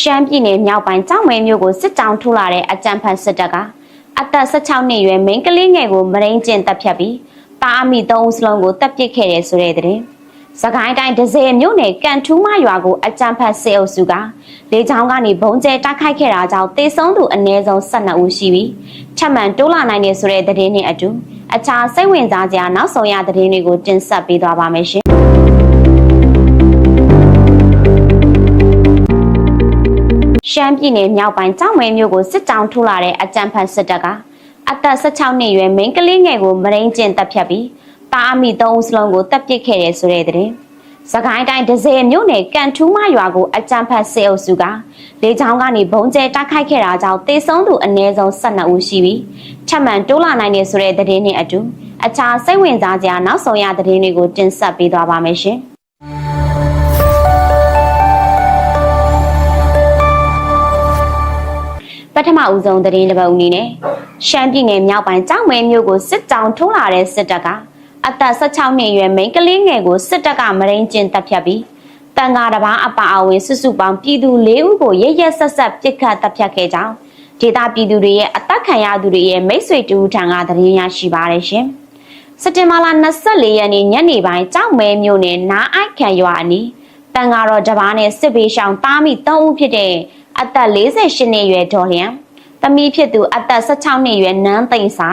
ရှမ်းပြည်နယ်မြောက်ပိုင်းကြောင်မဲမြို့ကိုစစ်ကြောင်းထိုးလာတဲ့အကြမ်းဖက်စစ်တပ်ကအသက်16နှစ်အရွယ်မိန်းကလေးငယ်ကိုမရင်းကျင်တပ်ဖြတ်ပြီးတာအမိ3ဦးစလုံးကိုတပ်ပစ်ခဲ့တယ်ဆိုတဲ့သတင်း။စကိုင်းတိုင်းဒဇယ်မြို့နယ်ကန်ထူးမရွာကိုအကြမ်းဖက်စစ်အုပ်စုကလေကြောင်းကနေဘုံကျဲတိုက်ခိုက်ခဲ့တာကြောင့်တေဆုံးသူအနည်းဆုံး12ဦးရှိပြီးထပ်မံတိုးလာနိုင်တယ်ဆိုတဲ့သတင်းနဲ့အတူအခြားစိတ်ဝင်စားစရာနောက်ဆုံးရသတင်းတွေကိုတင်ဆက်ပေးသွားပါမယ်ရှင်။ ရှမ်းပြည်နယ်မြောက်ပိုင်းကြောင်မဲမြို့ကိုစစ်ကြောင်းထိုးလာတဲ့အကြမ်းဖက်စစ်တပ်ကအသက်16နှစ်အရွယ်မိန်းကလေးငယ်ကိုမရင်းကျင်တပ်ဖြတ်ပြီးတာအမိ3ဦးစလုံးကိုတပ်ပစ်ခဲ့တယ်ဆိုတဲ့သတင်း။စကိုင်းတိုင်းဒဇယ်မြို့နယ်ကန်ထူးမရွာကိုအကြမ်းဖက်စစ်အုပ်စုကလေကြောင်းကနေဘုံကျဲတိုက်ခိုက်ခဲ့တာကြောင့်တေဆုံးသူအနည်းဆုံး12ဦးရှိပြီးထပ်မံတိုးလာနိုင်တယ်ဆိုတဲ့သတင်းနဲ့အတူအခြားစိတ်ဝင်စားစရာနောက်ဆုံးရသတင်းတွေကိုတင်ဆက်ပေးသွားပါမယ်ရှင်။ ပထမဦးဆုံးသတင်းတစ်ပုဒ်အနေနဲ့ရှမ်းပြည်နယ်မြောက်ပိုင်းကြောင်မဲမြို့ကိုစစ်ကြောင်းထိုးလာတဲ့စစ်တပ်ကအသက်16နှစ်အရွယ်မိန်းကလေးငယ်ကိုစစ်တပ်ကမရင်းကျင်တပ်ဖြတ်ပြီးတန်ဃာတစ်ပါးအပါအဝင်စုစုပေါင်းပြည်သူ၄ဦးကိုရရက်ဆက်ဆက်ပစ်ခတ်တပ်ဖြတ်ခဲ့ကြောင်းဒေသပြည်သူတွေရဲ့အသက်ခံရသူတွေရဲ့မိတ်ဆွေတူထံကသတင်းရရှိပါရရှင်။စက်တင်ဘာလ24ရက်နေ့ညနေပိုင်းကြောင်မဲမြို့နယ်နားအိုက်ခံရွာအနီးတန်ဃာတော်တစ်ပါးနဲ့စစ်ဘေးရှောင်တားမိ3ဦးဖြစ်တဲ့ အသက်48နှစ်အရွယ်ဒေါ်လျံတမီးဖြစ်သူအသက်16နှစ်အရွယ်နန်းသိမ့်စာ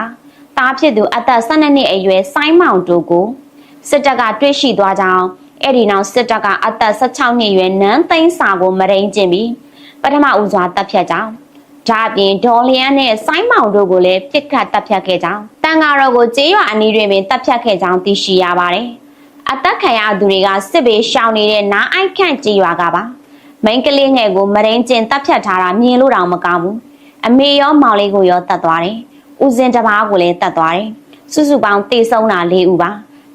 တားဖြစ်သူအသက်12နှစ်အရွယ်ဆိုင်းမောင်တို့ကိုစစ်တပ်ကတွေ့ရှိသွားကြောင်းအဲ့ဒီနောက်စစ်တပ်ကအသက်16နှစ်အရွယ်နန်းသိမ့်စာကိုမရိန်ကျင်ပြီးပထမဦးစွာတပ်ဖြတ်ကြောင်းဒါအပြင်ဒေါ်လျန်နဲ့ဆိုင်းမောင်တို့ကိုလည်းပြစ်ခတ်တပ်ဖြတ်ခဲ့ကြောင်းတန်ဃာတော်ကိုကျေးရွာအနီးတွင်ပင်တပ်ဖြတ်ခဲ့ကြောင်းသိရှိရပါတယ်အသက်ခံရသူတွေကစစ်ဘေးရှောင်နေတဲ့နားအိုက်ခန့်ကျေးရွာကပါ မိန်းကလေးငယ်ကိုမရင်းကျင်တပ်ဖြတ်ထားတာမြင်လို့တောင်မကောင်းဘူးအမေရောမောင်လေးကိုရောတတ်သွားတယ်ဦးစင်တစ်ပါးကိုလည်းတတ်သွားတယ်စုစုပေါင်းတေဆုံးတာ၄ဦးပါ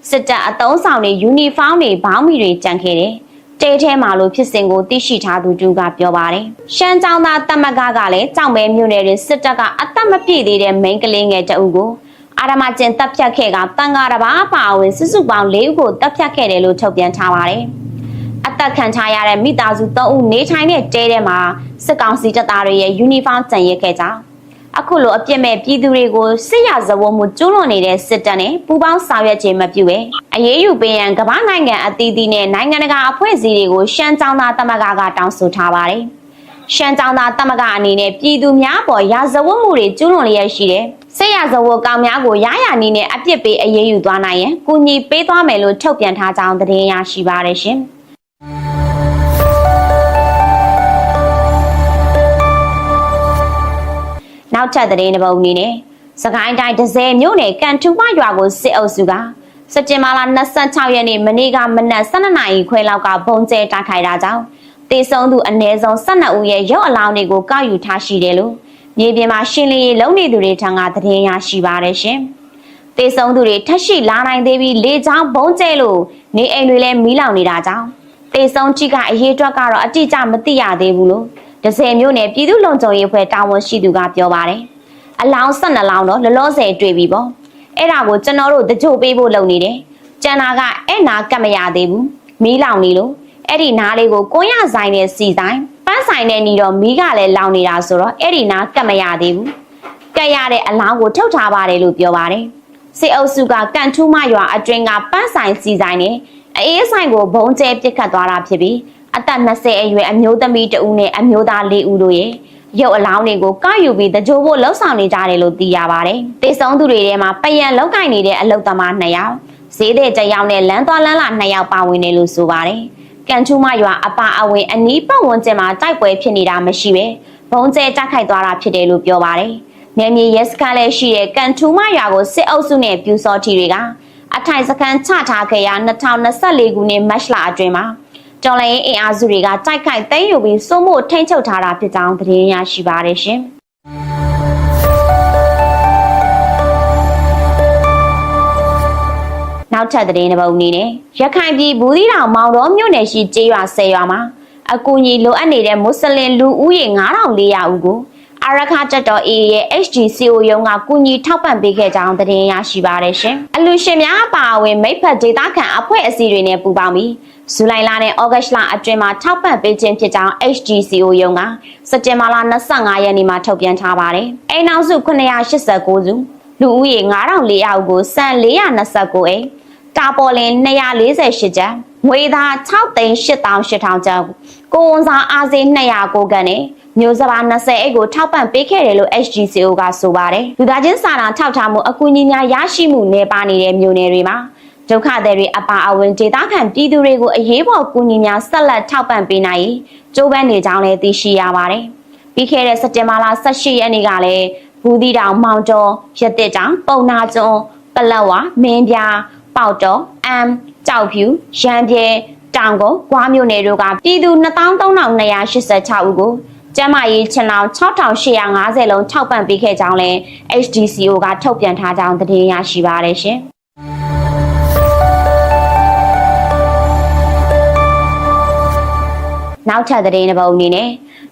စစ်တပ်အတုံးဆောင်တွေယူနီဖောင်းတွေဘောင်းမီတွေကြံခဲ့တယ်တဲထဲမှာလို့ဖြစ်စဉ်ကိုသိရှိထားသူတူကပြောပါတယ်ရှမ်းကြောင်းသားတမကကလည်းကြောင်မဲမြို့နယ်တွင်စစ်တပ်ကအသက်မပြည့်သေးတဲ့မိန်းကလေးငယ်တအုပ်ကိုအာရမကျင်တပ်ဖြတ်ခဲ့ကတန်ဃာတစ်ပါးပါဝင်စုစုပေါင်း၄ဦးကိုတပ်ဖြတ်ခဲ့တယ်လို့ထုတ်ပြန်ထားပါတယ် အသက်ခံထားရတဲ့မိသားစု၃ဦးနေထိုင်တဲ့တဲထဲမှာစစ်ကောင်စီတပ်သားတွေရဲ့ယူနီဖောင်းကြံရက်ခဲ့ကြောင်းအခုလိုအပြစ်မဲ့ပြည်သူတွေကိုစစ်ရဇဝတ်မှုကျူးလွန်နေတဲ့စစ်တပ်နဲ့ပူးပေါင်းဆောင်ရွက်ခြင်းမပြုဘဲအရေးယူပေးရန်ကမ္ဘာနိုင်ငံအသီးသီးနဲ့နိုင်ငံတကာအဖွဲ့အစည်းတွေကိုရှမ်းကြောင်းသားတမကကတောင်းဆိုထားပါတယ်။ရှမ်းကြောင်းသားတမကအနေနဲ့ပြည်သူများပေါ်ရာဇဝတ်မှုတွေကျူးလွန်လျက်ရှိတယ်။စစ်ရဇဝတ်ကောင်များကိုရရနီးနဲ့အပြစ်ပေးအရေးယူသွားနိုင်ရင်ကူညီပေးသွားမယ်လို့ထုတ်ပြန်ထားကြောင်းသတင်းရရှိပါတယ်ရှင်။ နောက်ထပ်သတင်းတစ်ပုဒ်အနေနဲ့စကိုင်းတိုင်းဒဇယ်မြို့နယ်ကန်ထူမရွာကိုစစ်အုပ်စုကစက်တင်ဘာလ26ရက်နေ့မနေ့ကမနက်12နာရီခွဲလောက်ကဘုံကျဲတိုက်ခိုက်တာကြောင့်တေဆုံးသူအနည်းဆုံး12ဦးရဲ့ရုပ်အလောင်းတွေကိုကောက်ယူထားရှိတယ်လို့မြေပြင်မှာရှင်းလင်းရေးလုပ်နေသူတွေထံကသတင်းရရှိပါတယ်ရှင်။တေဆုံးသူတွေထပ်ရှိလာနိုင်သေးပြီးလေချောင်းဘုံကျဲလို့နေအိမ်တွေလည်းမီးလောင်နေတာကြောင့်တေဆုံးချိကအရေးအတွက်ကတော့အတိအကျမသိရသေးဘူးလို့ ဒဇယ်မြို့နယ်ပြည်သူ့လုံခြုံရေးဖွဲ့တာဝန်ရှိသူကပြောပါတယ်။အလောင်း12လောင်းတော့လောလောဆယ်တွေ့ပြီပေါ့။အဲ့ဒါကိုကျွန်တော်တို့တကြိုပေးဖို့လုပ်နေတယ်။ကျန်တာကအဲ့နာကတ်မရသေးဘူး။မီးလောင်နေလို့အဲ့ဒီနားလေးကိုကိုရဆိုင်နဲ့စီဆိုင်ပန်းဆိုင်နဲ့ညီတော့မီးကလည်းလောင်နေတာဆိုတော့အဲ့ဒီနားကတ်မရသေးဘူး။ကတ်ရတဲ့အလောင်းကိုထုတ်ထားပါတယ်လို့ပြောပါတယ်။စစ်အုပ်စုကကန်ထူးမရွာအတွင်းကပန်းဆိုင်စီဆိုင်နဲ့အေးဆိုင်ကိုဘုံကျဲပစ်ခတ်သွားတာဖြစ်ပြီး အသက်20အရွယ်အမျိုးသမီးတဦးနဲ့အမျိုးသား၄ဦးတို့ရဲ့ရုပ်အလောင်းတွေကိုကောက်ယူပြီးတကြိုးဖို့လှုပ်ဆောင်နေကြတယ်လို့သိရပါတယ်။တေဆုံးသူတွေထဲမှာပယံလောက်ကင်နေတဲ့အလုတ်သမား2ယောက်ဈေးတဲ့တစ်ယောက်နဲ့လမ်းသွားလမ်းလာ2ယောက်ပါဝင်တယ်လို့ဆိုပါတယ်။ကန်ချူမရွာအပါအဝင်အနီးပတ်ဝန်းကျင်မှာတိုက်ပွဲဖြစ်နေတာမရှိပဲဘုံကျဲတိုက်ခိုက်သွားတာဖြစ်တယ်လို့ပြောပါတယ်။နယ်မြေရဲစခန်းလည်းရှိတဲ့ကန်ထူမရွာကိုစစ်အုပ်စုနဲ့ပြူစောထီတွေကအထိုင်စခန်းချထားခဲ့ရာ2024ခုနှစ်မတ်လအတွင်းမှာ တော်လိုင်းအင်အားစုတွေကတိုက်ခိုက်သိမ်းယူပြီးစိုးမို့ထိန်းချုပ်ထားတာဖြစ်ကြောင်းသတင်းရရှိပါတယ်ရှင်။နောက်ထပ်သတင်းတစ်ပုဒ်အနေနဲ့ရခိုင်ပြည်ဘူးသီးတောင်မောင်တော်မြို့နယ်ရှိကျေးရွာ၁၀ရွာမှာအကူအညီလိုအပ်နေတဲ့မွတ်စလင်လူဦးရေ9400ဦးကိုအာရခတက်တော် AA ရဲ့ HDCO ရုံးကကူညီထောက်ပံ့ပေးခဲ့ကြောင်းသတင်းရရှိပါရရှင်။အလူရှင်များအပါအဝင်မိဖက်ဒေတာခံအဖွဲ့အစည်းတွေနဲ့ပူးပေါင်းပြီး ဇူလိုင်လနဲ့ဩဂတ်လအတွင်းမှာထောက်ပံ့ပေးခြင်းဖြစ်ကြောင်း HGCO ရုံးကစက်တင်ဘာလ25ရက်နေ့မှာထုတ်ပြန်ထားပါတယ်။အိမ်နောက်စု989စုလူဦးရေ9400ကိုစံ429အိမ်တာပေါ်လင်248ကျပ်ငွေသား6သိန်း8800ကျပ်ကိုဝန်စားအားစေး209ခန်းနဲ့မျိုးစပါ20အိတ်ကိုထောက်ပံ့ပေးခဲ့တယ်လို့ HGCO ကဆိုပါတယ်။လူသားချင်းစာနာထောက်ထားမှုအကူအညီများရရှိမှုနေပါနေတဲ့မျိုးနယ်တွေမှာ ဒုက္ခသည်တွေအပါအဝင်ဒေသခံပြည်သူတွေကိုအရေးပေါ်ကူညီများဆက်လက်ထောက်ပံ့ပေးနိုင်ကြိုးပမ်းနေကြောင်းလည်းသိရှိရပါတယ်။ပြီးခဲ့တဲ့စက်တင်ဘာလ18ရက်နေ့ကလည်းဘူးတီတောင်မောင်ကျော်ရတက်တောင်ပုံနာကျွန်းပလက်ဝမင်းပြားပေါတော်အမ်ကြောက်ဖြူရန်ပြဲတောင်ကုန်း၊ကွားမြို့နယ်တို့ကပြည်သူ23,286ဦးကိုကျန်းမာရေးချင်လောင်6850လုံးထောက်ပံ့ပေးခဲ့ကြောင်းလည်း HDCO ကထုတ်ပြန်ထားကြောင်းသတင်းရရှိပါရရှင်။ နောက်ထပ်သတင်းတစ်ပုဒ်အနေနဲ့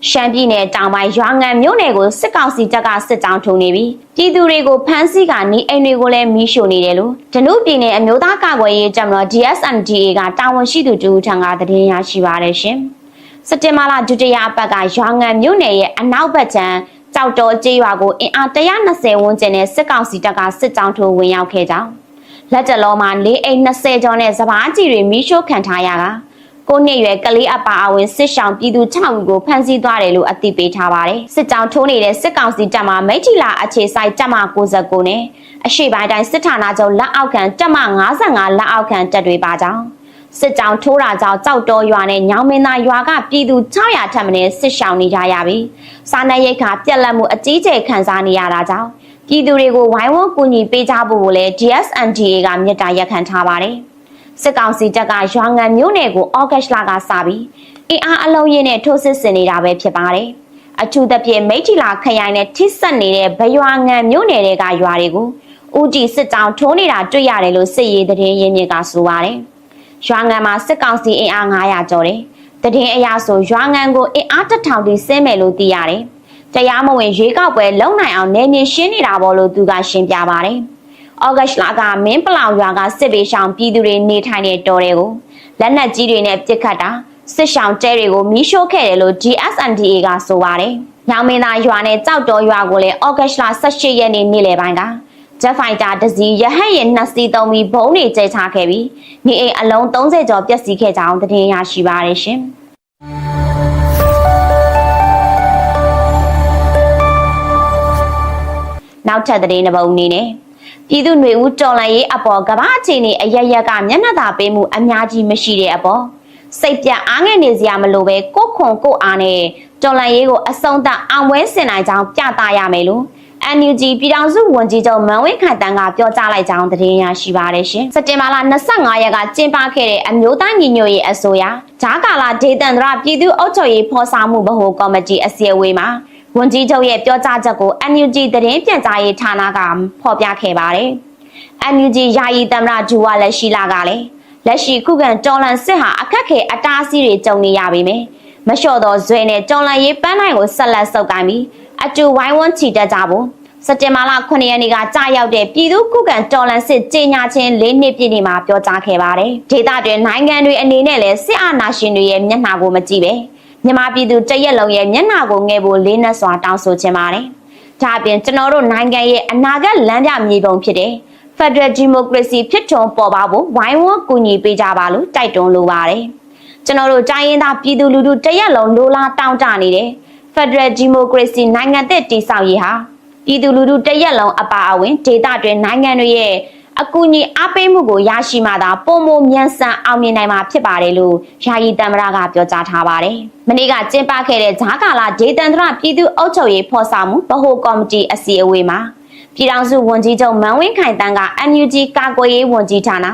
ရှမ်းပြည်နယ်တောင်ပိုင်းရွာငံမြို့နယ်ကိုစစ်ကောင်စီတပ်ကစစ်ကြောင်းထုံနေပြီးပြည်သူတွေကိုဖမ်းဆီးကနေအိမ်တွေကိုလည်းမီးရှို့နေတယ်လို့ဒနုပြည်နယ်အမျိုးသားကာကွယ်ရေးတပ်မတော် DSMDA ကတာဝန်ရှိသူတူထံကသတင်းရရှိပါရရှင်စက်တင်ဘာလဒုတိယအပတ်ကရွာငံမြို့နယ်ရဲ့အနောက်ဘက်ခြမ်းကြောက်တော်ကျေးရွာကိုအင်အား120ဝန်းကျင်နဲ့စစ်ကောင်စီတပ်ကစစ်ကြောင်းထိုးဝင်ရောက်ခဲ့ကြောင်းလက်တလုံးမှာ၄အိမ်20ကျော်နဲ့စပားကြီးတွေမီးရှို့ခံထားရတာ ကိုနှစ်ရွယ်ကလေးအပါအဝင်စစ်ဆောင်ပြည်သူ6ဦးကိုဖမ်းဆီးသွားတယ်လို့အသိပေးထားပါတယ်။စစ်ကြောင်းထိုးနေတဲ့စစ်ကောင်စီတပ်မှမိထီလာအခြေဆိုင်တပ်မ69နဲ့အရှိပိုင်းတိုင်းစစ်ဌာနချုပ်လက်အောက်ခံတပ်မ55လက်အောက်ခံတပ်တွေပါကြောင်းစစ်ကြောင်းထိုးတာကြောင့်ကြောက်တော်ရွာနဲ့ညောင်မင်းသားရွာကပြည်သူ600ထပ်မင်းစစ်ဆောင်နေကြရပြီ။စားနပ်ရိက္ခာပြက်လက်မှုအကြီးကျယ်ခံစားနေရတာကြောင့်ပြည်သူတွေကိုဝိုင်းဝန်းကူညီပေးကြဖို့လည်း DSMDA ကမြစ်တာရက်ခံထားပါတယ်။ စစ်ကောင်စီတပ်ကရွာငံမြို့နယ်ကိုဩဂတ်လကစပြီးအင်အားအလုံးရင်းနဲ့ထိုးစစ်ဆင်နေတာပဲဖြစ်ပါတယ်။အထူးသဖြင့်မိထီလာခရိုင်နဲ့ထိစပ်နေတဲ့ဘရွာငံမြို့နယ်တွေကရွာတွေကိုဦးကြည်စစ်တောင်ထိုးနေတာတွေ့ရတယ်လို့စစ်ရေးသတင်းရင်းမြစ်ကဆိုပါတယ်။ရွာငံမှာစစ်ကောင်စီအင်အား900ကျော်တယ်။တည်င်းအရာဆိုရွာငံကိုအင်အားတစ်ထောင်တိဆင်းမယ်လို့သိရတယ်။တရားမဝင်ရွေးကောက်ပွဲလုံနိုင်အောင်နေနေရှင်းနေတာပေါ့လို့သူကရှင်းပြပါတယ်။ ဩဂတ်လကမင်းပလောင်ရွာကစစ်ပေးရှောင်ပြည်သူတွေနေထိုင်တဲ့တောတွေကိုလက်နက်ကြီးတွေနဲ့ပစ်ခတ်တာစစ်ရှောင်တဲတွေကိုမီးရှို့ခဲ့တယ်လို့ GSMDA ကဆိုပါတယ်။ညောင်မင်းသားရွာနဲ့ကြောက်တော်ရွာကိုလည်းဩဂတ်လ18ရက်နေ့နေ့လယ်ပိုင်းကဂျက်ဖိုင်တာတစီရဟတ်ရင်နှစ်စီးသုံးပြီးဘုံတွေကျဲချခဲ့ပြီးနေအိမ်အလုံး30ကျော်ပျက်စီးခဲ့ကြောင်းသတင်းရရှိပါရရှင်။နောက်ထပ်သတင်းတစ်ပုဒ်အနေနဲ့ ပြည်သူ့ຫນွေဦးတော်လှန်ရေးအပေါ်ကမ္ဘာအခြေအနေအရရကမျက်နှာသာပေးမှုအများကြီးမရှိတဲ့အပေါ်စိတ်ပြအားငယ်နေစရာမလိုပဲကိုခွန်ကိုအားနဲ့တော်လှန်ရေးကိုအဆုံးသတ်အောင်ပွဲဆင်နိုင်ကြောင်းပြသရမယ်လို့ NUG ပြည်ထောင်စုဝန်ကြီးချုပ်မန်ဝင်းခိုင်တန်းကပြောကြားလိုက်ကြောင်းသတင်းရရှိပါတယ်ရှင်။စက်တင်ဘာလ25ရက်ကကျင်းပခဲ့တဲ့အမျိုးသားညီညွတ်ရေးအစိုးရဂျာကာလာဒေသန္တရပြည်သူ့အုပ်ချုပ်ရေးဖော်ဆောင်မှုဗဟိုကော်မတီအစည်းအဝေးမှာ ဝန်ကြီးချုပ်ရဲ့ပြောကြားချက်ကို NUG သတင်းပြန်ကြားရေးဌာနကဖော်ပြခဲ့ပါတယ်။ NUG ယာယီသမ္မတဂျူဝါလက်ရှိလာကလည်းလက်ရှိခုခံတော်လန်စစ်ဟာအခက်ခဲအတားအဆီးတွေကြုံနေရပေမယ့်မလျှော့သောဇွဲနဲ့တော်လန်ရေးပန်းနိုင်ကိုဆက်လက်ဆုပ်ကိုင်ပြီးအတူဝိုင်းဝန်းချီတက်ကြဖို့စက်တင်ဘာလ9ရက်နေ့ကကြာရောက်တဲ့ပြည်သူ့ခုခံတော်လှန်စစ်ကြေညာခြင်း၄နှစ်ပြည့်နေ့မှာပြောကြားခဲ့ပါတယ်။ဒေသတွင်နိုင်ငံတွေအနေနဲ့လည်းစစ်အာဏာရှင်တွေရဲ့မျက်နှာကိုမကြည့်ပဲ မြန်မာပြည်သူတရက်လုံးရဲ့မျက်နှာကိုငဲဖို့လေးနက်စွာတောင်းဆိုချင်ပါတယ်။ဒါအပြင်ကျွန်တော်တို့နိုင်ငံရဲ့အနာဂတ်လမ်းပြမြေပုံဖြစ်တဲ့ Federal Democracy ဖြစ်ထွန်းပေါ်ပေါက်ဖို့ဝိုင်းဝန်းကူညီပေးကြပါလို့တိုက်တွန်းလိုပါတယ်။ကျွန်တော်တို့တိုင်းရင်းသားပြည်သူလူထုတရက်လုံးလိုလားတောင်းတနေတဲ့ Federal Democracy နိုင်ငံသစ်တည်ဆောက်ရေးဟာပြည်သူလူထုတရက်လုံးအပါအဝင်ဒေသတွင်နိုင်ငံတွေရဲ့ အကူအညီအားပေးမှုကိုရရှိမှသာပုံမမြန်ဆန်အောင်မြင်နိုင်မှာဖြစ်ပါတယ်လို့ယာယီတမရကပြောကြားထားပါတယ်။မနေ့ကကျင်းပခဲ့တဲ့ဂျာကာလာဒေသန္တရပြည်သူ့အုပ်ချုပ်ရေးဖော်ဆောင်မှုဗဟိုကော်မတီအစည်းအဝေးမှာပြည်ထောင်စုဝန်ကြီးချုပ်မန်ဝင်းခိုင်တန်းက NUG ကာကွယ်ရေးဝန်ကြီးဌာန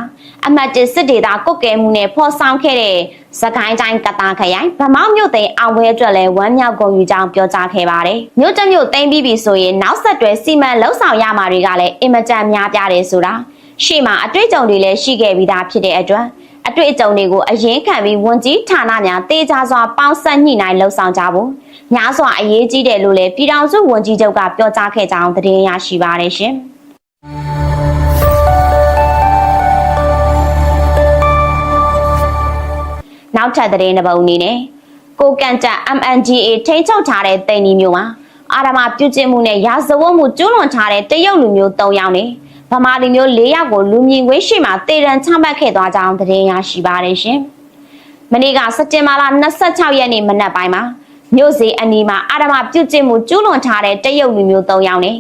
အမတ်တစစ်ဒေတာကုတ်ကဲမှုနဲ့ဖော်ဆောင်ခဲ့တဲ့စကိုင်းတိုင်းကတာခရိုင်ဗမောက်မြို့သိမ်းအောင်ပွဲအတွက်လည်းဝမ်းမြောက်ဂုဏ်ယူကြောင်းပြောကြားခဲ့ပါတယ်။မြို့တစ်မြို့သိမ်းပြီးပြီဆိုရင်နောက်ဆက်တွဲစီမံလှုပ်ဆောင်ရမှာတွေကလည်းအင်မတန်များပြားတယ်ဆိုတာ ရှေ့မှာအတွေ့အကြုံတွေလည်းရှိခဲ့ပြီးသားဖြစ်တဲ့အတွက်အတွေ့အကြုံတွေကိုအရင်ခံပြီးဝန်ကြီးဌာနများတေချာစွာပေါင်းစပ်ညှိနှိုင်းလှုပ်ဆောင်ကြဖို့များစွာအရေးကြီးတယ်လို့လည်းပြည်ထောင်စုဝန်ကြီးချုပ်ကပြောကြားခဲ့ကြောင်းသတင်းရရှိပါတယ်ရှင်။နောက်ထပ်သတင်းတစ်ပုဒ်အနေနဲ့ကိုကန်တ MNGA ထိန်းချုပ်ထားတဲ့တိန်နီမျိုးမှာအာရမပြုတ်ကျင့်မှုနဲ့ရာဇဝတ်မှုကျူးလွန်ထားတဲ့တရုတ်လူမျိုး၃ယောက်နဲ့ ဗမာလူမျိုး၄ယောက်ကိုလူမြင်ကွင်းရှိမှတေရန်ချမှတ်ခဲ့သွားကြောင်းသတင်းရရှိပါတယ်ရှင်။မနေ့ကစက်တင်ဘာလ26ရက်နေ့မနက်ပိုင်းမှာမြို့စီအနီးမှာအာရမပြုတ်ကျင့်မှုကျူးလွန်ထားတဲ့တရုတ်လူမျိုး၃ယောက်နဲ့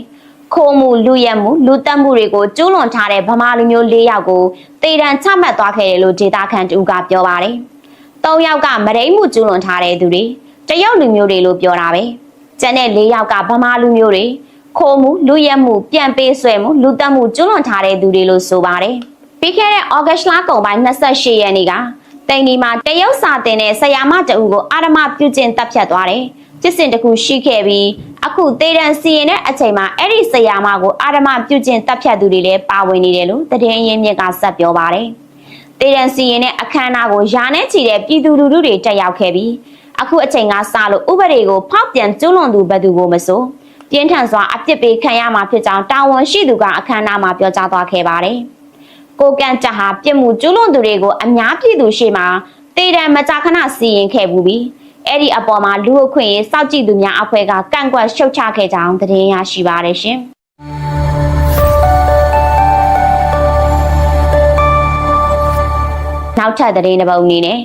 ခိုးမှုလူရက်မှုလူတက်မှုတွေကိုကျူးလွန်ထားတဲ့ဗမာလူမျိုး၄ယောက်ကိုတေရန်ချမှတ်သွားခဲ့တယ်လို့ဒေတာခန်တူကပြောပါတယ်။၃ယောက်ကမရိမှုကျူးလွန်ထားတဲ့သူတွေတရုတ်လူမျိုးတွေလို့ပြောတာပဲ။ကျန်တဲ့၄ယောက်ကဗမာလူမျိုးတွေ ခိုးမှုလူရက်မှုပြန်ပေးဆွဲမှုလူတက်မှုကျူးလွန်ထားတဲ့သူတွေလို့ဆိုပါတယ်။ပြီးခဲ့တဲ့ဩဂတ်လကုန်ပိုင်း28ရက်နေ့ကတိန်ဒီမှာတရုတ်စာတင်တဲ့ဆရာမတအူကိုအာရမပြုကျင့်တပ်ဖြတ်သွားတယ်။ပြစ်စင်တစ်ခုရှိခဲ့ပြီးအခုတေတန်စီရင်တဲ့အချိန်မှာအဲ့ဒီဆရာမကိုအာရမပြုကျင့်တပ်ဖြတ်သူတွေလည်းပါဝင်နေတယ်လို့တည်င်းရင်းမြစ်ကဆက်ပြောပါတယ်။တေတန်စီရင်တဲ့အခမ်းအနားကိုယာနဲ့ချီတဲ့ပြည်သူလူထုတွေတက်ရောက်ခဲ့ပြီးအခုအချိန်ကစလို့ဥပဒေကိုဖောက်ပြန်ကျွလွန်သူဘယ်သူကိုမဆို ပြင်းထန်စွာအပြစ်ပေးခံရမှာဖြစ်ကြောင်းတာဝန်ရှိသူကအခမ်းအနားမှာပြောကြားသွားခဲ့ပါတယ်။ကိုကန်ကြဟာပြစ်မှုကျူးလွန်သူတွေကိုအများပြည်သူရှေ့မှာတေတံမကြာခဏစီရင်ခဲ့ဘူးပြီးအဲ့ဒီအပေါ်မှာလူအခွင့်ရေးစောင့်ကြည့်သူများအဖွဲ့ကကန့်ကွက်ရှုတ်ချခဲ့ကြောင်းသတင်းရရှိပါတယ်ရှင်။နောက်ထပ်သတင်းတစ်ပုဒ်အနေနဲ့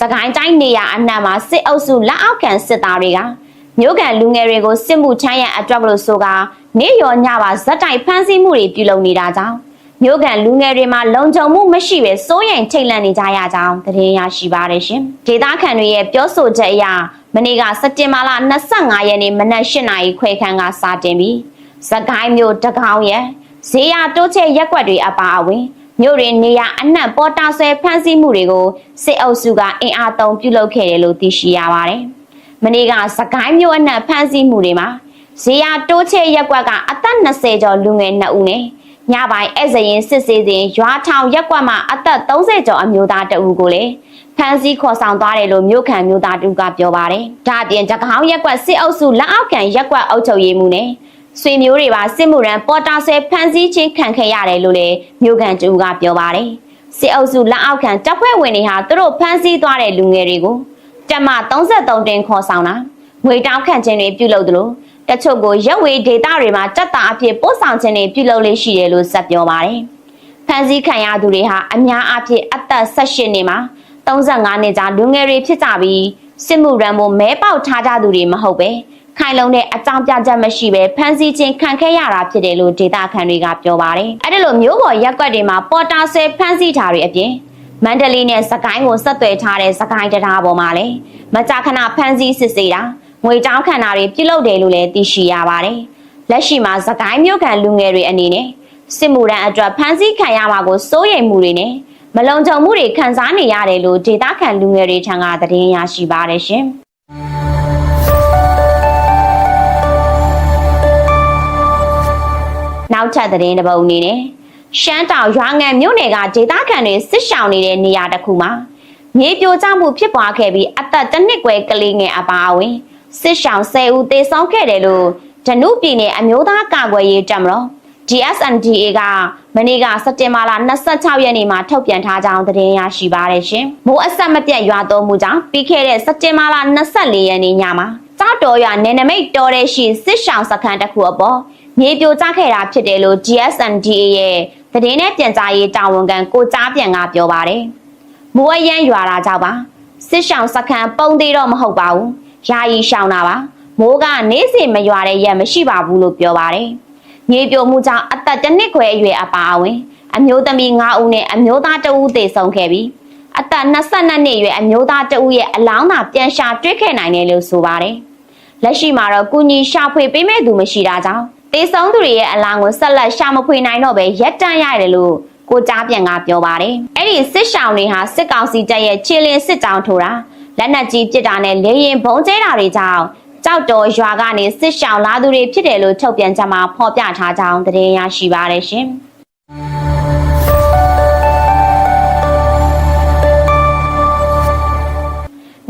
စကိုင်းတိုင်းနေရအနှံ့မှာစစ်အုပ်စုလက်အောက်ခံစစ်သားတွေက မြို့ကန်လူငယ်တွေကိုစစ်မှုချမ်းရန်အတွက်လို့ဆိုကနေရောညပါဇက်တိုက်ဖမ်းဆီးမှုတွေပြုလုပ်နေတာကြောင့်မြို့ကန်လူငယ်တွေမှာလုံခြုံမှုမရှိပဲစိုးရိမ်ထိတ်လန့်နေကြရကြောင်းသတင်းရရှိပါတယ်ရှင်။ဒေသခံတွေရဲ့ပြောဆိုချက်အရမနေ့ကစက်တင်ဘာလ25ရက်နေ့မနက်၈နာရီခွဲခန့်ကစတင်ပြီးစကိုင်းမြို့တကောင်းရဲ့ဈေးရတိုးချဲရက်ွက်တွေအပါအဝင်မြို့ရင်းနေရအနှံ့ပေါ်တာဆွဲဖမ်းဆီးမှုတွေကိုစစ်အုပ်စုကအင်အားသုံးပြုလုပ်ခဲ့တယ်လို့သိရှိရပါတယ်။ မနေ့ကစကိုင်းမြို့အနှံ့ဖမ်းဆီးမှုတွေမှာဇေယတိုးချဲရက်ကွက်ကအသက်20ကျော်လူငယ်2ဦးနဲ့ညပိုင်းဧည့်စရင်စစ်ဆေးစဉ်ရွာထောင်ရက်ကွက်မှာအသက်30ကျော်အမျိုးသားတဦးကိုလည်းဖမ်းဆီးခေါ်ဆောင်သွားတယ်လို့မြို့ခံမျိုးသားတူကပြောပါတယ်။ဒါအပြင်တကောင်းရက်ကွက်စစ်အုပ်စုလက်အောက်ခံရက်ကွက်အုပ်ချုပ်ရေးမှုနဲ့ဆွေမျိုးတွေပါစစ်မှုရန်ပေါ်တာဆဲဖမ်းဆီးခြင်းခံခဲ့ရတယ်လို့လည်းမြို့ခံတူကပြောပါတယ်။စစ်အုပ်စုလက်အောက်ခံတပ်ဖွဲ့ဝင်တွေဟာသူတို့ဖမ်းဆီးသွားတဲ့လူငယ်တွေကိုတ က်မ33တင်ခေါ်ဆောင်တာငွေတောင်းခံခြင်းတွေပြုလုပ်သလိုတချို့ကိုရက်ဝေးဒေတာတွေမှာတက်တာအဖြစ်ပို့ဆောင်ခြင်းတွေပြုလုပ်လေးရှိတယ်လို့ဆက်ပြောပါတယ်။ဖမ်းဆီးခံရသူတွေဟာအများအပြားအသက်18နှစ်မှာ35နှစ်ကြာလူငယ်တွေဖြစ်ကြပြီးစစ်မှုရန်ဖို့မဲပေါက်ထားကြသူတွေမဟုတ်ပဲခိုင်လုံတဲ့အကြောင်းပြချက်မရှိပဲဖမ်းဆီးခြင်းခံခဲ့ရတာဖြစ်တယ်လို့ဒေတာခန်တွေကပြောပါတယ်။အဲ့ဒီလိုမျိုးပေါ်ရက်ွက်တွေမှာပေါ်တာဆဲဖမ်းဆီးတာတွေအပြင် မန္တလေးနဲ့စကိုင်းကိုဆက်သွယ်ထားတဲ့စကိုင်းတရားပေါ်မှာလည်းမကြာခဏဖမ်းဆီးစစ်ဆေးတာငွေတောင်းခံတာတွေပြုလုပ်တယ်လို့လည်းသိရှိရပါတယ်။လက်ရှိမှာစကိုင်းမြို့ခံလူငယ်တွေအနေနဲ့စစ်မှုရန်အတွက်ဖမ်းဆီးခံရမှာကိုစိုးရိမ်မှုတွေနဲ့မလုံခြုံမှုတွေခံစားနေရတယ်လို့ဒေတာခန်လူငယ်တွေထံကသတင်းရရှိပါတယ်ရှင်။နောက်ထပ်သတင်းတစ်ပုဒ်အနေနဲ့ ရှမ်းတောင်ရွာငံမြို့နယ်ကဒေသခံတွေစစ်ရှောင်နေတဲ့နေရာတစ်ခုမှာမြေပြိုကျမှုဖြစ်ပွားခဲ့ပြီးအသက်တစ်နှစ်ကွယ်ကလေးငယ်အပါအဝင်စစ်ရှောင်10ဦးသေဆုံးခဲ့တယ်လို့ဓနုပြည်နယ်အမျိုးသားကာကွယ်ရေးတပ်မတော် DSNDA ကမနေ့ကစက်တင်ဘာလ26ရက်နေ့မှာထုတ်ပြန်ထားကြောင်းသတင်းရရှိပါတယ်ရှင်။မိုးအဆက်မပြတ်ရွာသွန်းမှုကြောင့်ပြီးခဲ့တဲ့စက်တင်ဘာလ24ရက်နေ့ညမှာကြောက်တော်ရွာနယ်နမိတ်တော်တဲ့ရှိစစ်ရှောင်စခန်းတစ်ခုအပေါ်မြေပြိုကျခဲ့တာဖြစ်တယ်လို့ DSNDA ရဲ့ သတင်းနဲ့ပြန်ကြားရေးတာဝန်ခံကိုကြားပြန်ကပြောပါတယ်။မိုးအရန်ရွာတာကြောင့်ပါစစ်ရှောင်စခန်းပုံသေးတော့မဟုတ်ပါဘူး။ယာယီရှောင်တာပါ။မိုးကနေစီမရွာတဲ့ရက်မရှိပါဘူးလို့ပြောပါတယ်။မြေပြိုမှုကြောင့်အသက်တစ်နှစ်ခွဲအရွယ်အပါအဝင်အမျိုးသမီး9ဦးနဲ့အမျိုးသား2ဦးသေဆုံးခဲ့ပြီးအသက်22နှစ်အရွယ်အမျိုးသား2ဦးရဲ့အလောင်းသာပြန်ရှာတွေ့ခဲ့နိုင်တယ်လို့ဆိုပါတယ်။လက်ရှိမှာတော့ကုညီရှာဖွေပေးမဲ့သူမရှိတာကြောင့် တေဆုံးသူတွေရဲ့အလောင်းကိုဆက်လက်ရှာမဖွေနိုင်တော့ပဲရက်တန့်ရတယ်လို့ကိုကြားပြန်ကပြောပါတယ်။အဲ့ဒီစစ်ရှောင်းတွေဟာစစ်ကောင်စီတပ်ရဲ့ခြေလင်းစစ်ကြောင်းထိုးတာလက်နက်ကြီးပစ်တာနဲ့လေရင်ဘုံကျဲတာတွေကြောင့်ကြောက်တော်ရွာကနေစစ်ရှောင်းလာသူတွေဖြစ်တယ်လို့ထုတ်ပြန်ချက်မှာဖော်ပြထားကြောင်းသတင်းရရှိပါတယ်ရှင်။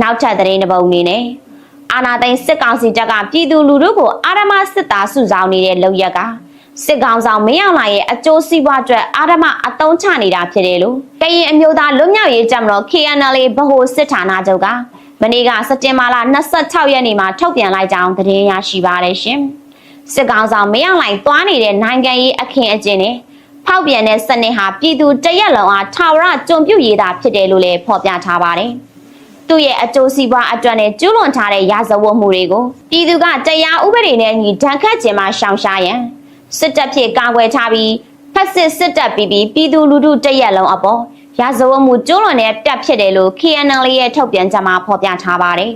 နောက်ထပ်သတင်းတစ်ပုဒ်အနေနဲ့ အာနာသိန်းစစ်ကောင်စီတပ်ကပြည်သူလူထုကိုအာရမစစ်သားစုဆောင်နေတဲ့လုပ်ရက်ကစစ်ကောင်ဆောင်မင်းအောင်လှိုင်ရဲ့အကျိုးစီးပွားအတွက်အာဓမအတုံးချနေတာဖြစ်တယ်လို့ကရင်အမျိုးသားလွတ်မြောက်ရေးကြမတော် KNL ဗဟိုစစ်ဌာနချုပ်ကမနေ့ကစက်တင်ဘာလ26ရက်နေ့မှာထုတ်ပြန်လိုက်ကြောင်းသတင်းရရှိပါတယ်ရှင်စစ်ကောင်ဆောင်မင်းအောင်လှိုင်သွားနေတဲ့နိုင်ငံရေးအခင်းအကျင်းနဲ့ဖောက်ပြန်တဲ့စနစ်ဟာပြည်သူတရက်လုံးအားထာဝရကြုံပြုတ်ရတာဖြစ်တယ်လို့လည်းဖော်ပြထားပါတယ် သူ့ရဲ့အကျိုးစီးပွားအတွက်နဲ့ကျူးလွန်ထားတဲ့ရာဇဝတ်မှုတွေကိုပြည်သူကတရားဥပဒေနဲ့အညီဒဏ်ခတ်ခြင်းမှရှောင်ရှားရန်စစ်တပ်ဖြစ်ကာကွယ်ထားပြီးဖက်စစ်စစ်တပ်ပြီးပြီးပြည်သူလူထုတရက်လုံးအပေါ်ရာဇဝတ်မှုကျူးလွန်တဲ့တပ်ဖြစ်တယ်လို့ KNL ရဲ့ထုတ်ပြန်ချက်မှာဖော်ပြထားပါတယ်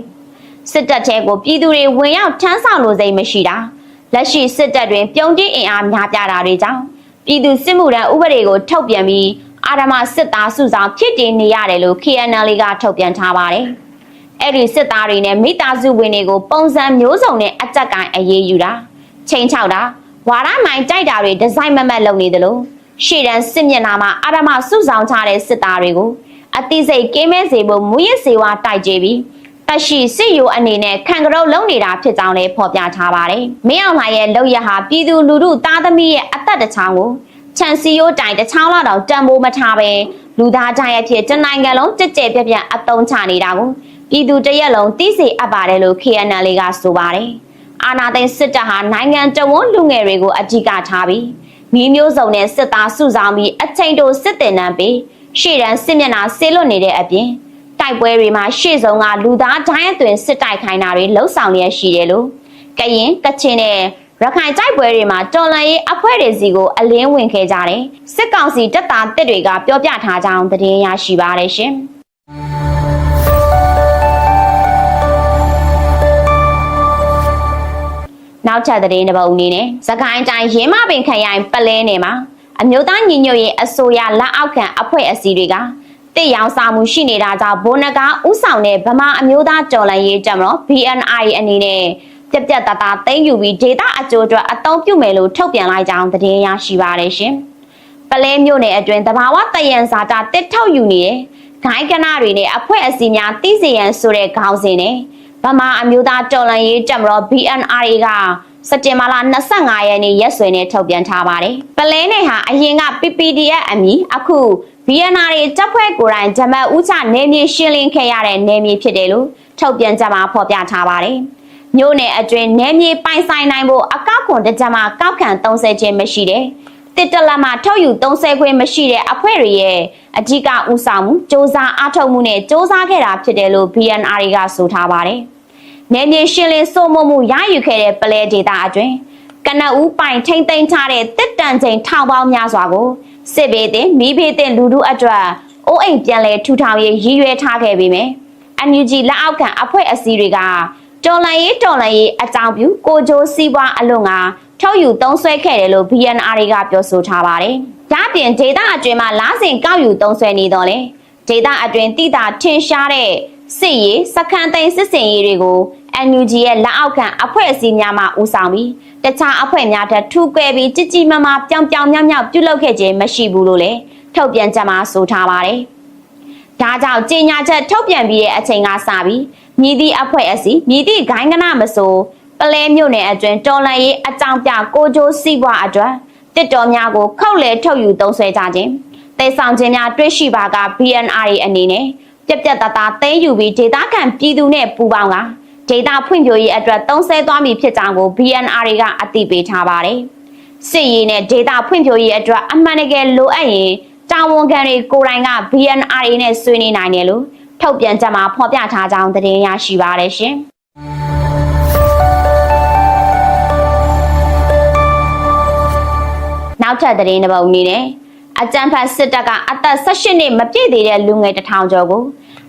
စစ်တပ်ထဲကိုပြည်သူတွေဝင်ရောက်ထမ်းဆောင်လို့စိတ်မရှိတာလက်ရှိစစ်တပ်တွင်ပြုံးတိအင်အားများပြားတာတွေကြောင့်ပြည်သူစစ်မှုထမ်းဥပဒေကိုထုတ်ပြန်ပြီး အာဓမစစ်သားစုဆောင်ဖြစ်တည်နေရတယ်လို့ KNL ကထုတ်ပြန်ထားပါတယ်။အဲ့ဒီစစ်သားတွေနဲ့မိသားစုဝင်တွေကိုပုံစံမျိုးစုံနဲ့အကြက်ကန်အရေးယူတာချိန်ချောက်တာဝါရမိုင်ကြိုက်တာတွေဒီဇိုင်းမမတ်လုပ်နေတယ်လို့ရှေ့တန်းစစ်မျက်နှာမှာအာဓမစုဆောင်ချတဲ့စစ်သားတွေကိုအတိစိတ်ကင်းမဲ့စေဖို့မူရစ်စေဝါတိုက်ကြပြီးတက်ရှိစစ်ရိုးအနေနဲ့ခံကြုပ်လုံးနေတာဖြစ်ကြောင်းလည်းဖော်ပြထားပါတယ်။မင်းအောင်လှိုင်ရဲ့လောက်ရဟာပြည်သူလူထုသားသမီးရဲ့အသက်တစ်ချောင်းကို ချန်စီယိုတိုင်တစ်ချောင်းလောက်တော့တန်ဖိုးမထားပဲလူသားတိုင်းအဖြစ်တနိုင်ငံလုံးကြက်ကြက်ပြက်ပြက်အတုံးချနေတာကိုပြည်သူတရက်လုံးသိစေအပ်ပါတယ်လို့ KNL ကဆိုပါတယ်။အာနာသိန်းစစ်တပ်ဟာနိုင်ငံတော်ဝန်လူငယ်တွေကိုအဓိကထားပြီးမိမျိုးစုံနဲ့စစ်သားစုဆောင်ပြီးအချိန်တိုစစ်တင်နှံပြီးရှေ့တန်းစစ်မျက်နှာဆေးလွတ်နေတဲ့အပြင်တိုက်ပွဲတွေမှာရှေ့ဆုံးကလူသားဒိုင်းအသွင်စစ်တိုက်ခိုင်းတာတွေလှုပ်ဆောင်ရရှိတယ်လို့ကရင်ကချင်နဲ့ ရခိုင်တိုက်ပွဲတွေမှာတော်လန်ရေးအဖွဲ့တွေစီကိုအလင်းဝင်ခဲ့ကြတယ်စစ်ကောင်စီတပ်သားတစ်တွေကပြောပြထားကြောင်းသတင်းရရှိပါတယ်ရှင်နောက်ထပ်သတင်းတစ်ပုဒ်အနေနဲ့သခိုင်းတိုင်းရင်းမပင်ခရိုင်ပလဲနယ်မှာအမျိုးသားညီညွတ်ရေးအစိုးရလက်အောက်ခံအဖွဲ့အစည်းတွေကတစ်ရောင်စာမှုရှိနေတာကြောင့်ဘိုးနဂါဥဆောင်တဲ့ဗမာအမျိုးသားတော်လှန်ရေးကြမလို့ BNI အနေနဲ့ ပြက်ပြက်တသားသိမ်းယူပြီးဒေတာအကျိုးအတွက်အသုံးပြုမယ်လို့ထုတ်ပြန်လိုက်ကြောင်းသတင်းရရှိပါတယ်ရှင်။ပလဲမျိုးနယ်အတွင်းတဘာဝတယံဇာတာတစ်ထုတ်ယူနေတဲ့ဂိုင်းကနာတွေနဲ့အဖွဲ့အစည်းများသိစေရန်ဆိုတဲ့ခေါင်းစဉ်နဲ့ဗမာအမျိုးသားတော်လှန်ရေးကြမလို့ BNI ကစက်တင်ဘာလ25ရက်နေ့ရက်စွဲနဲ့ထုတ်ပြန်ထားပါတယ်။ပလဲနယ်ဟာအရင်က PPDF အမည်အခု BNR တွေတပ်ဖွဲ့ကိုယ်တိုင်ဂျမတ်ဦးချနေမြေရှင်းလင်းခဲ့ရတဲ့နေမြေဖြစ်တယ်လို့ထုတ်ပြန်ကြမှာဖော်ပြထားပါတယ်။ မြို့နယ်အတွင်းနေမြေပိုင်ဆိုင်နိုင်ဖို့အကောက်ခွန်တစ်ကြမှာကောက်ခံ30ခြင်းမရှိတဲ့တစ်တလက်မှာထုတ်ယူ30ခွင့်မရှိတဲ့အဖွဲ့တွေရဲ့အဓိကဦးဆောင်မှုစ조사အားထုတ်မှုနဲ့စ조사ခဲ့တာဖြစ်တယ်လို့ BNR တွေကဆိုထားပါတယ်။နယ်မြေရှင်းလင်းစိုးမိုးမှုရယူခဲ့တဲ့ပလဲဒေတာအတွင်းကနအူးပိုင်ထိမ့်သိမ်းထားတဲ့တစ်တန်ချိန်ထောင်ပေါင်းများစွာကိုစစ်ဘေးတင်မိဖေးတင်လူထုအတွက်အိုးအိမ်ပြန်လဲထူထောင်ရေးရည်ရွယ်ထားခဲ့ပေမယ့် NUG လက်အောက်ခံအဖွဲ့အစည်းတွေက တော်လန်ရေးတော်လန်ရေးအကြောင်းပြုကိုဂျိုးစီးပွားအလွန်ကထုတ်ယူသုံးဆွဲခဲ့တယ်လို့ BNR တွေကပြောဆိုထားပါတယ်။ဒါပြင်ဒေတာအတွင်းမှာလားစင်ကောက်ယူသုံးဆွဲနေတော့လေဒေတာအတွင်းတိတာထင်ရှားတဲ့စစ်ရေးစခန်းသိမ်းစစ်စင်ရေးတွေကို NUG ရဲ့လက်အောက်ခံအဖွဲ့အစည်းများမှဦးဆောင်ပြီးတခြားအဖွဲ့များထက်ထူးကွဲပြီးကြည်ကြည်မမပြောင်ပြောင်မြောက်မြောက်ပြုလုပ်ခဲ့ခြင်းမရှိဘူးလို့လည်းထုတ်ပြန်ချက်မှာဆိုထားပါတယ်။ဒါကြောင့်ကြေညာချက်ထုတ်ပြန်ပြီးတဲ့အချိန်ကစပြီး မြည်သည့်အဖွဲ့အစည်းမြည်သည့်ဂိုင်းကနမဆိုပလဲမြို့နယ်အတွင်းတော်လန်ရေးအကြောင်းပြကိုဂျိုးစီးပွားအတွက်တစ်တော်များကိုခောက်လဲထုတ်ယူသုံးဆွဲကြခြင်းတေဆောင်ခြင်းများတွေ့ရှိပါက BNR အနေနဲ့ပြက်ပြက်တသားသိမ်းယူပြီးဒေသခံပြည်သူနဲ့ပူးပေါင်းကဒေတာဖွံ့ဖြိုးရေးအတွက်သုံးဆဲသွားမည်ဖြစ်ကြောင်းကို BNR တွေကအသိပေးထားပါတယ်။စစ်ရေးနဲ့ဒေတာဖွံ့ဖြိုးရေးအတွက်အမှန်တကယ်လိုအပ်ရင်တာဝန်ခံတွေကိုယ်တိုင်က BNR တွေနဲ့ဆွေးနွေးနိုင်တယ်လို့ ထုတ်ပြန်ချက်မှာဖော်ပြထားကြောင်းသတင်းရရှိပါတယ်ရှင်။နောက်ထပ်သတင်းတစ်ပုဒ်အနေနဲ့အကြံဖတ်စစ်တပ်ကအသက်18နှစ်မပြည့်သေးတဲ့လူငယ်တစ်ထောင်ကျော်ကို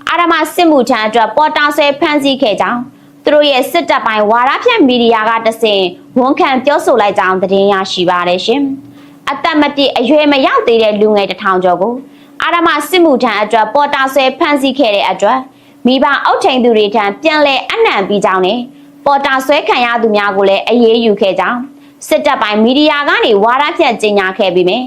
အာရမစစ်မှုထမ်းအတွက်ပေါ်တာဆွဲဖမ်းဆီးခဲ့ကြောင်းသူတို့ရဲ့စစ်တပ်ပိုင်းဝါရဖြန့်မီဒီယာကတဆင့်ဝန်ခံပြောဆိုလိုက်ကြောင်းသတင်းရရှိပါတယ်ရှင်။အသက်မပြည့်အရွယ်မရောက်သေးတဲ့လူငယ်တစ်ထောင်ကျော်ကို အာရမစစ်မှုထမ်းအတွက်ပေါ်တာဆွဲဖမ်းဆီးခဲ့တဲ့အတွက်မိဘအုပ်ထိန်သူတွေထံပြန်လည်အနှံပြီးကြောင်းနဲ့ပေါ်တာဆွဲခံရသူများကိုလည်းအရေးယူခဲ့ကြောင်းစစ်တပ်ပိုင်းမီဒီယာကနေဝါရဖြန့်ကြေညာခဲ့ပြီးမြဲ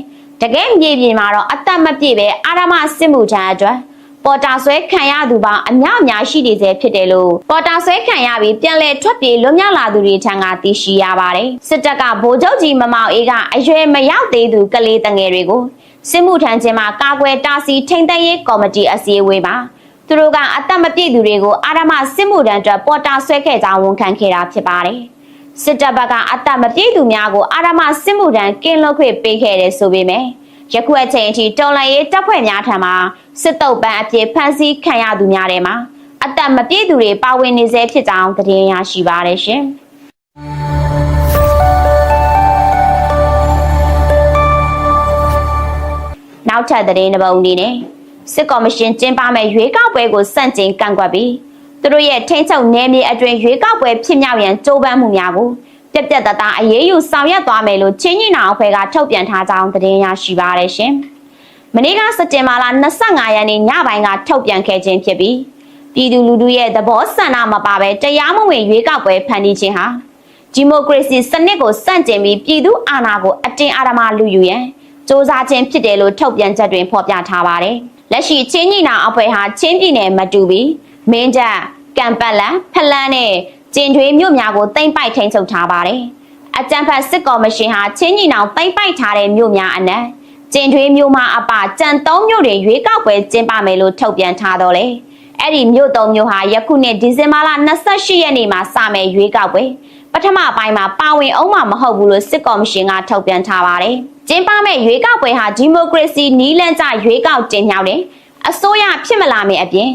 တကယ်မြေပြင်မှာတော့အသက်မပြည့်ပဲအာရမစစ်မှုထမ်းအတွက်ပပေါ်တာဆွဲခံရသူပေါင်းအများအများရှိနေစေဖြစ်တယ်လို့ပေါ်တာဆွဲခံရပြီးပြန်လည်ထွက်ပြေးလွတ်မြောက်လာသူတွေထံကသိရှိရပါတယ်စစ်တပ်ကဗိုလ်ချုပ်ကြီးမမောင်အေးကအရွယ်မရောက်သေးသူကလေးတငယ်တွေကို စစ်မှုထမ်းခြင်းမှာကာကွယ်တာစီထိန်သိမ်းရေးကော်မတီအစည်းအဝေးမှာသူတို့ကအသက်မပြည့်သူတွေကိုအာရမစစ်မှုထမ်းအတွက်ပေါ်တာဆွဲခဲ့ကြောင်းဝန်ခံခဲ့တာဖြစ်ပါတယ်စစ်တပ်ဘက်ကအသက်မပြည့်သူများကိုအာရမစစ်မှုထမ်းကင်းလွတ်ခွင့်ပေးခဲ့တယ်ဆိုပေမဲ့ယခုအချိန်အထိတော်လှန်ရေးတပ်ဖွဲ့များထံမှစစ်တုပ်ပန်းအဖြစ်ဖမ်းဆီးခံရသူများထဲမှာအသက်မပြည့်သူတွေပါဝင်နေစေဖြစ်ကြောင်းသတင်းရရှိပါတယ်ရှင်။ နောက်ထပ်သတင်းတစ်ပုဒ်အနေနဲ့စစ်ကော်မရှင်ကျင်းပမဲ့ရွေးကောက်ပွဲကိုစန့်ကျင်ကန့်ကွက်ပြီးသူတို့ရဲ့ထိန်းချုပ်နယ်မြေအတွင်းရွေးကောက်ပွဲဖြစ်မြောက်ရန်ကြိုးပမ်းမှုများကိုပြက်ပြက်တသားအရေးယူဆောင်ရွက်သွားမယ်လို့ချင်းကြီးနောင်အဖွဲ့ကထုတ်ပြန်ထားကြောင်းသတင်းရရှိပါရရှင်။မနေ့ကစက်တင်ဘာလ25ရက်နေ့ညပိုင်းကထုတ်ပြန်ခဲ့ခြင်းဖြစ်ပြီးပြည်သူလူထုရဲ့သဘောဆန္ဒမပါဘဲတရားမဝင်ရွေးကောက်ပွဲဖန်တီးခြင်းဟာဒီမိုကရေစီစနစ်ကိုစန့်ကျင်ပြီးပြည်သူအာဏာကိုအတင်းအဓမ္မလူယူရန် စ조사ခြင်းဖြစ်တယ်လို့ထုတ်ပြန်ချက်တွင်ဖော်ပြထားပါတယ်။လက်ရှိချင်းကြီးနာအဖွဲ့ဟာချင်းပြည်နယ်မတူပြီးမင်းတပ်ကံပတ်လန်ဖလန်းနဲ့ကျင်ထွေးမြို့များကိုတိမ့်ပိုက်ထိန်ချုပ်ထားပါတယ်။အကြံဖတ်စစ်ကော်မရှင်ဟာချင်းကြီးနောင်တိမ့်ပိုက်ထားတဲ့မြို့များအနက်ကျင်ထွေးမြို့မှာအပကြံ၃မြို့တွေရွေးကောက်ပွဲကျင်းပမယ်လို့ထုတ်ပြန်ထားတော့လေ။အဲ့ဒီမြို့၃မြို့ဟာယခုနှစ်ဒီဇင်ဘာလ28ရက်နေ့မှာစမယ်ရွေးကောက်ပွဲပထမပိုင်းမှာပါဝင်အောင်မှာမဟုတ်ဘူးလို့စစ်ကော်မရှင်ကထုတ်ပြန်ထားပါတယ်။ ကျင်းပမဲ့ရွေးကောက်ပွဲဟာဒီမိုကရေစီနီးလန်းကျရွေးကောက်တင်မြှောက်တယ်။အစိုးရဖြစ်မလာမီအပြင်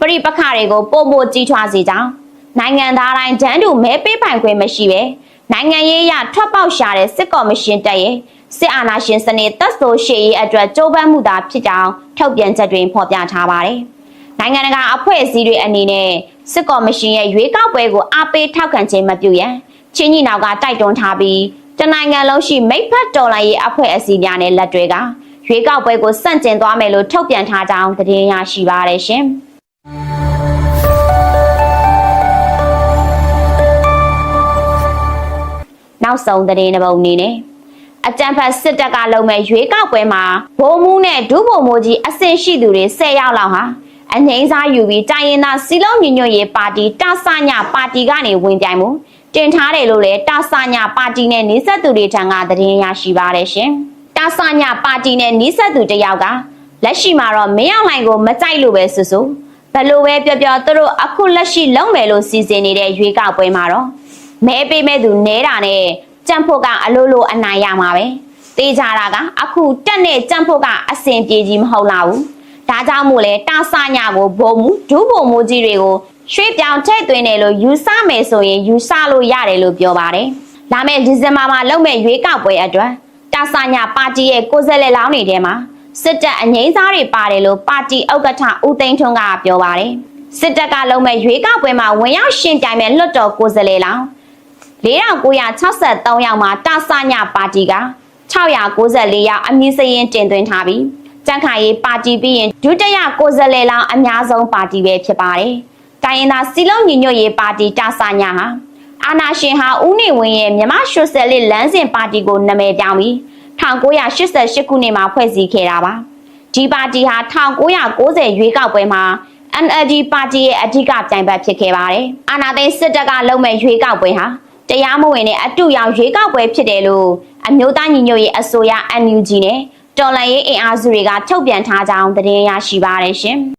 ပရိပခတွေကိုပုံမိုကြီးထွားစေကြောင်းနိုင်ငံသားတိုင်းတန်းတူမဲပေးပိုင်ခွင့်မရှိပဲနိုင်ငံရေးအရထွက်ပေါက်ရှာတဲ့စစ်ကော်မရှင်တက်ရဲ့စစ်အာဏာရှင်စနစ်တပ်ဆိုရှေ့ရေးအတွက်ကြိုးပမ်းမှုသာဖြစ်ကြောင်းထုတ်ပြန်ချက်တွင်ဖော်ပြထားပါတယ်။နိုင်ငံတကာအဖွဲ့အစည်းတွေအနေနဲ့စစ်ကော်မရှင်ရဲ့ရွေးကောက်ပွဲကိုအားပေးထောက်ခံခြင်းမပြုရန်ချင်းကြီးနောက်ကတိုက်တွန်းထားပြီး တနိုင်ငံလုံးရှိမိဖက်တော်လှန်ရေးအဖွဲ့အစည်းများနဲ့လက်တွဲကရွေးကောက်ပွဲကိုစန့်ကျင်သွားမယ်လို့ထုတ်ပြန်ထားကြောင်းသတင်းရရှိပါရရှင်။နောက်ဆုံးသတင်းတစ်ပုဒ်အနေနဲ့အကြံဖတ်စစ်တပ်ကလုံမဲ့ရွေးကောက်ပွဲမှာဘိုးမှုနဲ့ဒုဗိုလ်မှူးကြီးအဆင့်ရှိသူတွေ10ယောက်လောက်ဟာအငိမ့်စားယူပြီးတိုင်းရင်းသားစီလုံးညီညွတ်ရေးပါတီတာဆညာပါတီကနေဝင်ပြိုင်မှု တင်ထားတယ်လို့လည်းတာဆညာပါတီနဲ့နှိစက်သူတွေထံကသတင်းရရှိပါတယ်ရှင်။တာဆညာပါတီနဲ့နှိစက်သူတယောက်ကလက်ရှိမှာတော့မင်းအောင်လှိုင်ကိုမကြိုက်လို့ပဲဆိုဆိုဘယ်လိုပဲပြောပြောသူတို့အခုလက်ရှိလုံးမယ်လို့စီစဉ်နေတဲ့ရွေးကောက်ပွဲမှာတော့မဲပေးမဲ့သူနဲတာနဲ့ကြံ့ဖို့ကအလိုလိုအနိုင်ရမှာပဲတေးကြတာကအခုတက်နဲ့ကြံ့ဖို့ကအစင်ပြေကြီးမဟုတ်လားဘူးဒါကြောင့်မို့လဲတာဆညာကိုဘုံမူဒူးဘုံမူကြီးတွေကို ရွှေ့ပြောင်းထည့်သွင်းတယ်လို့ယူဆမယ်ဆိုရင်ယူဆလို့ရတယ်လို့ပြောပါတယ်လာမယ့်ဒီဇင်ဘာမှာလုပ်မဲ့ရွေးကောက်ပွဲအတွက်တာဆညာပါတီရဲ့ကိုယ်စားလှယ်လောင်းတွေထဲမှာစစ်တပ်အငိမ့်စားတွေပါတယ်လို့ပါတီဥက္ကဋ္ဌဦးသိန်းထွန်းကပြောပါတယ်စစ်တပ်ကလုပ်မဲ့ရွေးကောက်ပွဲမှာဝင်ရောက်ရှင်ပြိုင်မဲ့လွှတ်တော်ကိုယ်စားလှယ်လောင်း4963ယောက်မှာတာဆညပါတီက694ယောက်အမည်စရင်တင်သွင်းထားပြီးကြံ့ခိုင်ရေးပါတီပြီးရင်ဒုတိယကိုယ်စားလှယ်လောင်းအများဆုံးပါတီပဲဖြစ်ပါတယ်။ တိုင်းရင်းသားစီလုံးညီညွတ်ရေးပါတီတာဆညဟာအာနာရှင်ဟာဦးနေဝင်းရဲ့မြန်မာရှုဆယ်လစ်လမ်းစဉ်ပါတီကိုနာမည်ပြောင်းပြီး1988ခုနှစ်မှာဖွဲ့စည်းခဲ့တာပါ။ဒီပါတီဟာ1990ရွေးကောက်ပွဲမှာ NLD ပါတီရဲ့အဓိကပြိုင်ဘက်ဖြစ်ခဲ့ပါတယ်။အာနာသိန်းစစ်တပ်ကလုပ်မဲ့ရွေးကောက်ပွဲဟာတရားမဝင်တဲ့အတူရောင်ရွေးကောက်ပွဲဖြစ်တယ်လို့အမျိုးသားညီညွတ်ရေးအစိုးရ NUG နဲ့တော်လှန်ရေးအင်အားစုတွေကထုတ်ပြန်ထားကြောင်းသတင်းရရှိပါရရှင်။